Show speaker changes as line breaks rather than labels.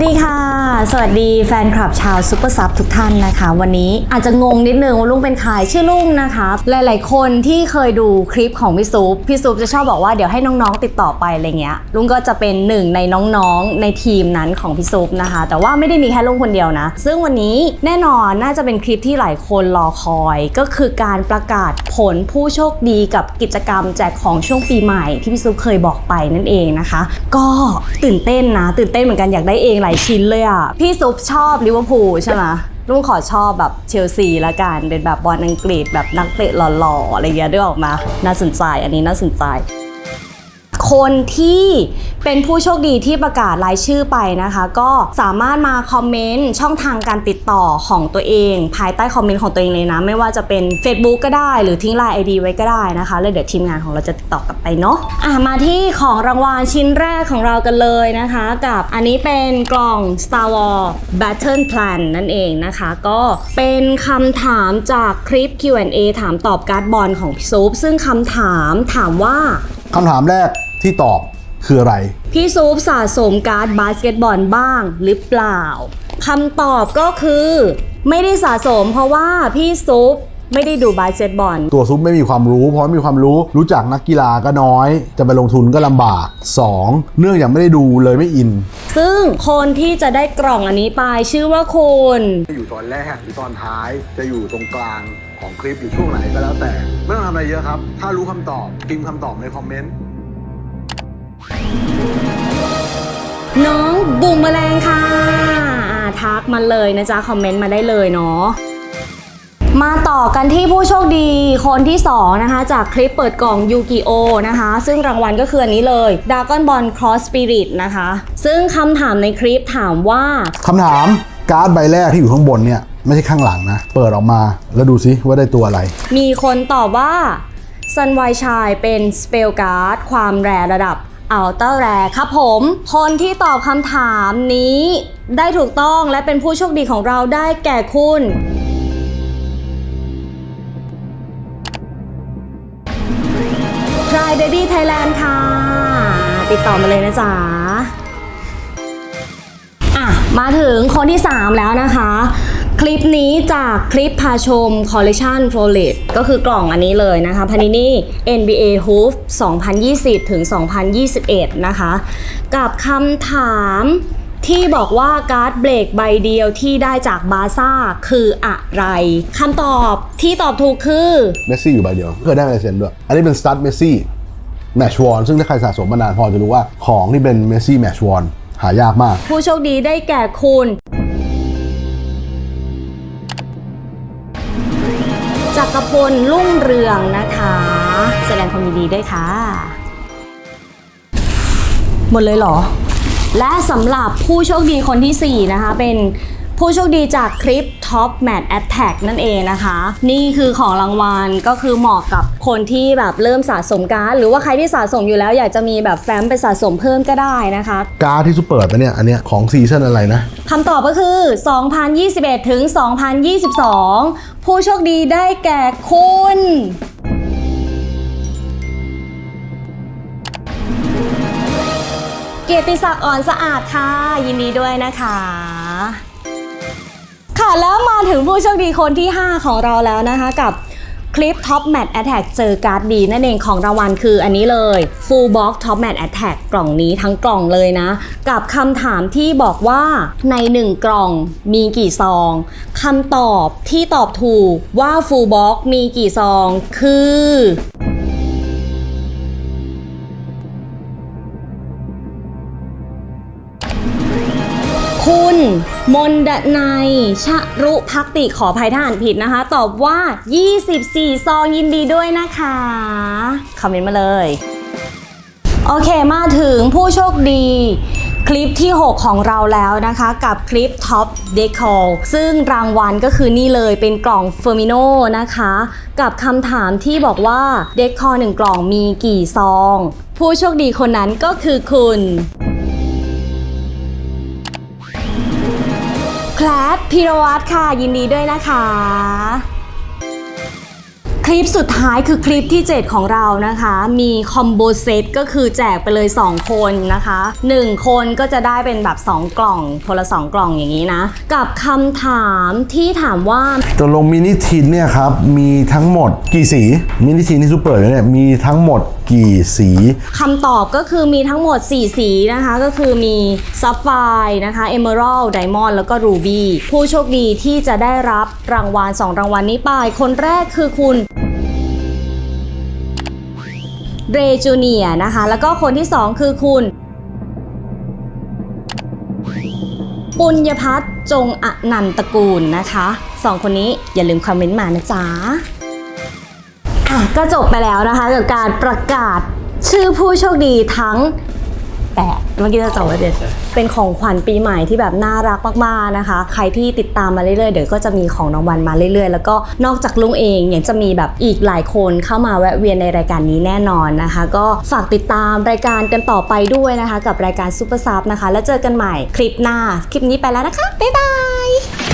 สดีค่ะ สวัสดีแฟนคลับชาวซุปเปอร์ซับทุกท่านนะคะ วันนี้อาจจะงงนิดนึงว่าลุงเป็นใครชื่อลุงนะคะ หลายๆ คนที่เคยดูคลิปของพี่ซุปพี่ซุปจะชอบบอกว่าเดี๋ยวให้น้องๆติดต่อไปอะไรเงี้ยลุงก็จะเป็นหนึ่งในน้องๆในทีมนั้นของพี่ซุปนะคะ แต่ว่าไม่ได้มีแค่ลุงคนเดียวนะ ซึ่งวันนี้แน่นอนน่าจะเป็นคลิปที่หลายคนรอคอย ก็คือการประกาศผลผู้โชคดีกับกิจกรรมแจกของช่วงปีใหม่ที่พี่ซุปเคยบอกไปนั่นเองนะคะ ก็ตื่นเต้นนะ ตื่นเต้นเหมือนกันอยากได้เองหลายชิ้นเลยอะพี่ซุปชอบลิเวอร์พูลใช่ไหมลุงขอชอบแบบเชลซีละกันเป็นแบบบอลอังกฤษแบบนักเตะหล่อๆอะไรเงี้ยด้วยออกมา น่าสนใจอันนี้น่าสนใจ คนที่เป็นผู้โชคดีที่ประกาศรายชื่อไปนะคะ ก็สามารถมาคอมเมนต์ช่องทางการติดต่อของตัวเอง ภายใต้คอมเมนต์ของตัวเองเลยนะ ไม่ว่าจะเป็น Facebook ก็ได้ หรือทิ้งไลน์ ID ไว้ก็ได้นะคะแล้วเดี๋ยวทีมงานของเราจะติดต่อกลับไปเนาะอะมาที่ของรางวัลชิ้นแรกของเรากันเลยนะคะ กับอันนี้เป็นกล่อง Star Wars Battle Plan นั่นเองนะคะ ก็เป็นคำถามจากคลิป Q&A ถามตอบการ์ดบอลของพี่ซุปซึ่งคำถามถามว่า
คำถามแรก ที่ตอบคืออะไร
พี่ซูปสะสมการ์ดบาสเกตบอลบ้างหรือเปล่าคำตอบก็คือ ไม่ได้สะสมเพราะว่าพี่ซุปไม่ได้ดูบาสเกตบอล
ตัวซุปไม่มีความรู้ เพราะไม่มีความรู้ รู้จักนักกีฬาก็น้อย จะไปลงทุนก็ลำบาก 2. เนื่องจากไม่ได้ดูเลยไม่อิน
ซึ่งคนที่จะได้กล่องอันนี้ไปชื่อว่าคุณ
จะอยู่ตอนแรกหรือตอนท้าย จะอยู่ตรงกลางของคลิปหรือช่วงไหนก็แล้วแต่ ไม่ต้องทำอะไรเยอะครับ ถ้ารู้คำตอบพิมพ์คำตอบในคอมเมนต์
น้องบุ๋มแมลงค่ะอ่าทักมาเลยนะจ๊ะ คอมเมนต์มาได้เลยเนาะมาต่อกันที่ผู้โชคดีคนที่ 2 นะคะ จากคลิปเปิดกล่องยูกิโอนะคะ ซึ่งรางวัลก็คืออันนี้เลย d r a g o n Ball Cross Spirit นะคะ ซึ่งคำถามในคลิปถามว่า
คำถามการ์ดใบแรกที่อยู่ข้างบนเนี่ย ไม่ใช่ข้างหลังนะ เปิดออกมาแล้วดูซิว่าได้ตัวอะไร
มีคนตอบว่า Sun White ชายเป็นสเปลการ์ดความแรระดับ อัลต้าแรครับผม คนที่ตอบคำถามนี้ได้ถูกต้องและเป็นผู้โชคดีของเราได้แก่คุณ t r y Baby Thailand ค่ะ ติดต่อมาเลยนะจ๊ะอะ มาถึงคนที่ 3 แล้วนะคะ คลิปนี้จากคลิปพาชม Collection f l o r e t ก็คือกล่องอันนี้เลยนะคะพานินี่ NBA Hoof 2020 ถึง 2021 นะคะ กับคำถามที่บอกว่าการ์ดเบรกใบเดียวที่ได้จากบาซ่าคืออะไรคำตอบที่ตอบถูกคือ
เมสซี่อยู่ใบเดียวเคยได้ลายเซ็นด้วย อันนี้เป็นสตาร์ทเมสซี่แมชวอนซึ่งถ้าใครสะสมมานานพอจะรู้ว่าของที่เป็นเมสซี่แมชวอนหายากมาก
ผู้โชคดีได้แก่คุณ จักรพลลุ่งเรืองนะคะ แสดงความยินดีด้วยค่ะ หมดเลยเหรอ และสำหรับผู้โชคดีคนที่ 4 นะคะ เป็น ผู้โชคดีจากคลิป Top Match Attack นั่นเองนะคะ นี่คือของรางวัลก็คือเหมาะกับคนที่แบบเริ่มสะสมการ์ดหรือว่าใครที่สะสมอยู่แล้วอยากจะมีแบบแฟ้มไปสะสมเพิ่มก็ได้นะคะ
การ์ดที่ซุปเปิดมาเนี่ยอันเนี้ยของซีซั่นอะไรนะ
คำตอบก็คือ 2021 ถึง 2022 ผู้โชคดีได้แก่คุณเกียรติศักดิ์อ่อนสะอาดค่ะ ยินดีด้วยนะคะค่ะ แล้วมาถึงผู้โชคดีคนที่ 5 ของเราแล้วนะคะกับคลิป Top Match Attack เจอการ์ดดีนั่นเองของรางวัลคืออันนี้เลย Full Box Top Match Attack กล่องนี้ทั้งกล่องเลยนะ กับคำถามที่บอกว่าใน 1 กล่องมีกี่ซองคำตอบที่ตอบถูกว่า Full Box มีกี่ซองคือ มนดนัยชะรุพักติขออภัยถ้าอ่านผิดนะคะ ตอบว่า 24 ซองยินดีด้วยนะคะ คอมเมนต์มาเลย โอเคมาถึงผู้โชคดีคลิปที่ 6 ของเราแล้วนะคะ กับคลิป Top Decor ซึ่งรางวัลก็คือนี่เลยเป็นกล่องเฟอร์มิโนนะคะ กับคำถามที่บอกว่า Decor 1 กล่องมีกี่ซอง ผู้โชคดีคนนั้นก็คือคุณ แคลปพิรวัตรค่ะ ยินดีด้วยนะคะ คลิปสุดท้ายคือคลิปที่ 7 ของเรานะคะ มีคอมโบเซตก็คือแจกไปเลย 2 คนนะคะ 1 คนก็จะได้เป็นแบบ 2 กล่องคนละ 2 กล่องอย่างนี้นะ กับคำถามที่ถามว่า
ตกลงมินิทินเนี่ยครับ มีทั้งหมดกี่สี มินิทินที่ซูเปอร์เนี่ยมีทั้งหมด กี่สี
คำตอบก็คือมีทั้งหมด 4 สีนะคะ ก็คือมีซัฟไฟนะคะ Emerald Diamond แล้วก็ Ruby ผู้โชคดีที่จะได้รับรางวัล 2 รางวัลนี้ไป คนแรกคือคุณเรจูเนียนะคะ แล้วก็คนที่ 2 คือคุณ ปุญญพัฒน์จงอนันตกูลนะคะสองคนนี้อย่าลืมคอมเมนต์มานะจ๊ะ ก็จบไปแล้วนะคะกับการประกาศชื่อผู้โชคดีทั้งแปดเมื่อกี้จะจบไว้เด็ดเป็นของขวัญปีใหม่ที่แบบน่ารักมากๆนะคะ ใครที่ติดตามมาเรื่อยๆ เดี๋ยวก็จะมีของรางวัลมาเรื่อยๆ แล้วก็นอกจากลุงเองยังจะมีแบบอีกหลายคนเข้ามาแวะเวียนในรายการนี้แน่นอนนะคะ ก็ฝากติดตามรายการกันต่อไปด้วยนะคะ กับรายการซูเปอร์ซับนะคะ แล้วเจอกันใหม่คลิปหน้า คลิปนี้ไปแล้วนะคะบ๊ายบาย